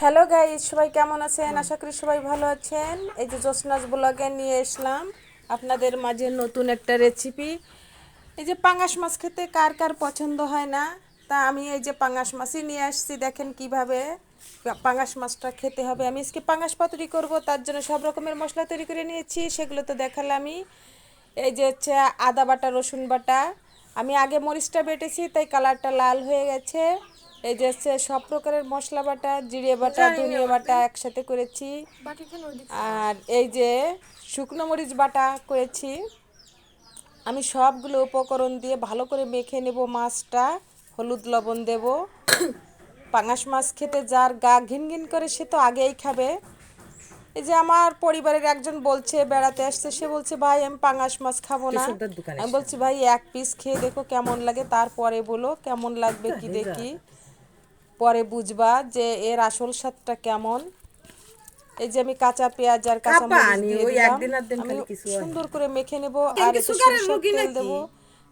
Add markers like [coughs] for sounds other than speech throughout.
Hello guys সবাই কেমন আছেন? আশা করি সবাই ভালো আছেন। এই যে জোসনাস ব্লগে নিয়ে এসলাম। আপনাদের মাঝে নতুন একটা রেসিপি এই যে পাঙাশ মাছ খেতে কার কার পছন্দ হয় না? তা আমি এই যে পাঙাশ মাছই নিয়ে আসছি। দেখেন কীভাবে পাঙাশ মাছটা খেতে হবে। আমি আজকে পাঙাশ পাতুরি করব। তার জন্য সব রকমের মশলা তৈরি করে নিয়েছি। সেগুলো তো দেখালে আমি এই যে হচ্ছে আদা বাটা, রসুন বাটা। আমি আগে মরিচটা বেটেছি, তাই কালারটা লাল হয়ে গেছে। এই যে হচ্ছে সব প্রকারের মশলা বাটা জিরে বাটা ধনিয়া বাটা একসাথে করেছি। আর এই যে শুকনো মরিচ বাটা করেছি। আমি সবগুলো উপকরণ দিয়ে ভালো করে মেখে নেব মাছটা। হলুদ লবণ দেব। [coughs] পাঙাশ মাছ খেতে যার গা ঘিন ঘিন করে সে তো আগেই খাবে। এই যে আমার পরিবারের একজন বলছে বেড়াতে আসছে সে বলছে ভাই আমি পাঙাশ মাছ খাব না। আমি বলছি ভাই এক পিস খেয়ে দেখো কেমন লাগে তারপরে বলো কেমন লাগবে কি দেখি। পরে বুঝবা যে এর আসল স্বাদটা কেমন। এই যে আমি কাঁচা পেঁয়াজ আর কাঁচা মরিচ দিয়ে দিলাম। সুন্দর করে মেখে নেব আর একটু সরিষার তেল দেব।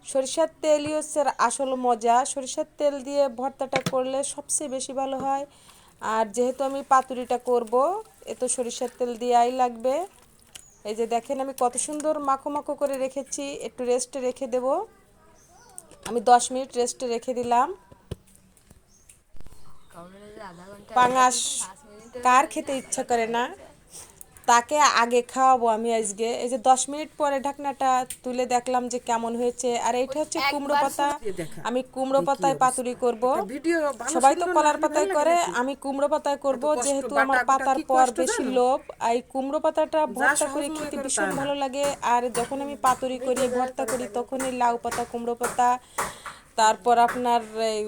সরিষার তেলই হচ্ছে আসল মজা। সরিষার তেল দিয়ে ভর্তাটা করলে সবচেয়ে বেশি ভালো হয়। আর যেহেতু আমি পাতুরিটা করব এ তো সরিষার তেল দেওয়াই লাগবে। এই যে দেখেন আমি কত সুন্দর মাখো মাখো করে রেখেছি। একটু রেস্টে রেখে দেব। আমি দশ মিনিট রেস্টে রেখে দিলাম। পাঙাশ কার খেতে ইচ্ছা করে না? তাকে আগে খাওয়াবো আমি আজকে। এই যে দশ মিনিট পরে ঢাকনাটা তুলে দেখলাম যে কেমন হয়েছে। আর এইটা হচ্ছে কুমড়ো পাতা। আমি কুমড়ো পাতায় পাতুরি করব। সবাই তো কলার পাতায় করে। আমি কুমড়ো পাতায় করব যেহেতু আমার পাতার পর বেশি লোভ এই কুমড়ো পাতাটা ভর্তা করে খেতে ভীষণ ভালো লাগে। আর যখন আমি পাতুরি করি ভর্তা করি তখনই লাউ পাতা কুমড়ো পাতা তারপর আপনার, এই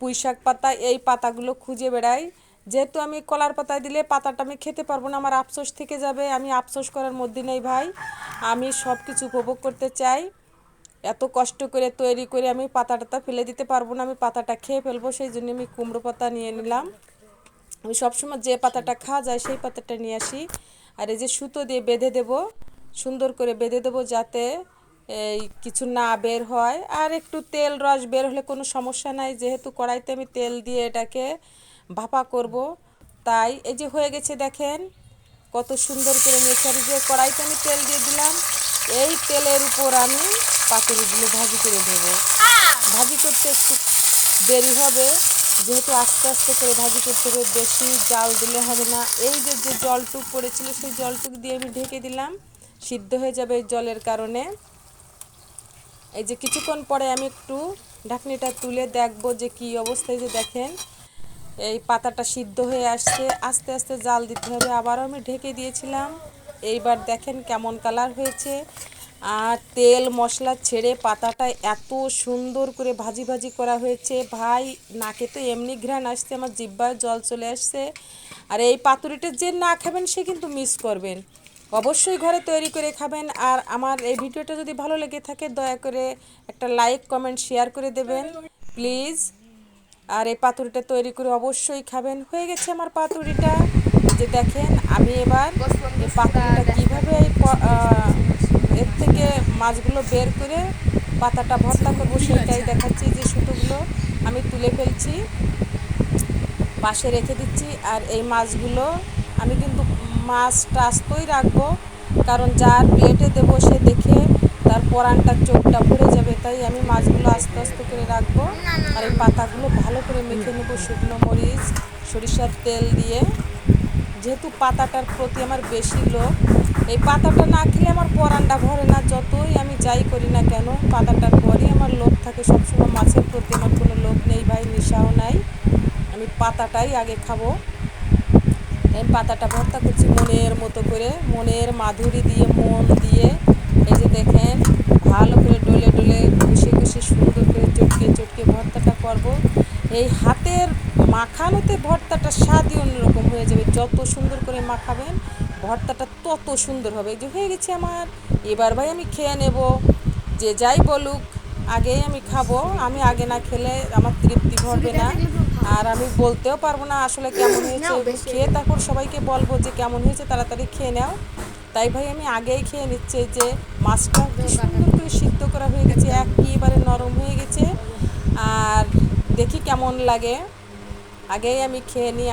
পুঁই শাক পাতা, এই পাতাগুলো খুঁজে বেড়াই। যেহেতু আমি কলার পাতায় দিলে পাতাটা আমি খেতে পারব না, আমার আফসোস থেকে যাবে। আমি আফসোস করার মধ্যে নেই ভাই। আমি সব কিছু উপভোগ করতে চাই। এত কষ্ট করে তৈরি করে আমি পাতাটা তো ফেলে দিতে পারব না, আমি পাতাটা খেয়ে ফেলব, সেই জন্য আমি কুমড়ো পাতা নিয়ে নিলাম। আমি সবসময় যে পাতাটা খাওয়া যায় সেই পাতাটা নিয়ে আসি। আর এই যে সুতো দিয়ে বেঁধে দেব, সুন্দর করে বেঁধে দেবো যাতে এই কিছু না বের হয় আর একটু তেল রস বের হলে কোনো সমস্যা নাই। যেহেতু কড়াইতে আমি তেল দিয়ে এটাকে ভাপা করব। তাই এই যে হয়ে গেছে দেখেন কত সুন্দর করে মেখে আর যে কড়াইতে আমি তেল দিয়ে দিলাম, এই তেলের উপর আমি পাতুরিগুলো ভাজি করে দেবো। ভাজি করতে একটু দেরি হবে, যেহেতু আস্তে আস্তে করে ভাজি করতে হবে, বেশি জাল দিলে হবে না। এই যে যে জলটুক পড়েছিল, সেই জলটুক দিয়ে আমি ঢেকে দিলাম, সিদ্ধ হয়ে যাবে জলের কারণে। এই যে কিছুক্ষণ পরে আমি একটু ঢাকনিটা তুলে দেখব যে কি অবস্থায় যে দেখেন। এই পাতাটা সিদ্ধ হয়ে আসছে, আস্তে আস্তে জাল দিতে হবে। আবারও আমি ঢেকে দিয়েছিলাম। এইবার দেখেন কেমন কালার হয়েছে। আর তেল, মশলা ছেড়ে পাতাটা এত সুন্দর করে ভাজি ভাজি করা হয়েছে। ভাই, নাকে তো এমনি ঘ্রাণ আসছে, আমার জিব্বায় জল চলে আসছে। আর এই পাতুরিটা যে না খাবেন, সে কিন্তু মিস করবেন। অবশ্যই ঘরে তৈরি করে খাবেন। আর আমার এই ভিডিওটা যদি ভালো লেগে থাকে, দয়া করে একটা লাইক কমেন্ট শেয়ার করে দেবেন। প্লিজ আর এই পাতুরিটা তৈরি করে অবশ্যই খাবেন। হয়ে গেছে আমার পাতুরিটা। যে দেখেন, আমি এবার পাতুরিটা কীভাবে এই এর থেকে মাছগুলো বের করে পাতাটা ভর্তা করব সেটাই দেখাচ্ছি যে সুতোগুলো আমি তুলে ফেলছি, পাশে রেখে দিচ্ছি। আর এই মাছগুলো আমি কিন্তু মাছটা আস্তই রাখব, কারণ যার প্লেটে দেবো সে দেখে তার পরানটার চোখটা ভরে যাবে, তাই আমি মাছগুলো আস্তে আস্তে করে রাখব। আর এই পাতাগুলো ভালো করে মেখে নেব শুকনো মরিচ, সরিষার তেল দিয়ে। যেহেতু পাতাটার প্রতি আমার বেশি লোভ, এই পাতাটা না খেলে আমার পরানটা ভরে না, যতই আমি যাই করি না কেন, পাতাটার পরই আমার লোভ থাকে, সবসময় মাছের প্রতি আমার কোনো লোভ নেই, ভাই, নেশাও নাই। আমি পাতাটাই আগে খাব। পাতাটা ভর্তা করছি মনের মতো করে, মনের মাধুরী দিয়ে, মন দিয়ে। এই যে দেখেন, ভালো করে ডলে ডলে ঘষে ঘষে সুন্দর করে চটকে চটকে ভর্তাটা করব। এই হাতের মাখানোতে ভর্তাটা স্বাদই অন্যরকম হয়ে যাবে। যত সুন্দর করে মাখাবেন, ভর্তাটা তত সুন্দর হবে। এই যে হয়ে গেছে আমার। এবার ভাই আমি খেয়ে নেব। যে যাই বলুক আগেই আমি খাব আমি আগে না খেলে আমার তৃপ্তি ভরবে না। আর আমি বলতেও পারব না আসলে কেমন হয়েছে। খেয়ে তারপর সবাইকে বলব যে কেমন হয়েছে তাড়াতাড়ি খেয়ে নাও। তাই ভাই আমি আগেই খেয়ে নিচ্ছি যে মাছটা সুন্দর করে সিদ্ধ করা হয়ে গেছে একেবারে নরম হয়ে গেছে। আর দেখি কেমন লাগে। আগেই আমি খেয়ে নিই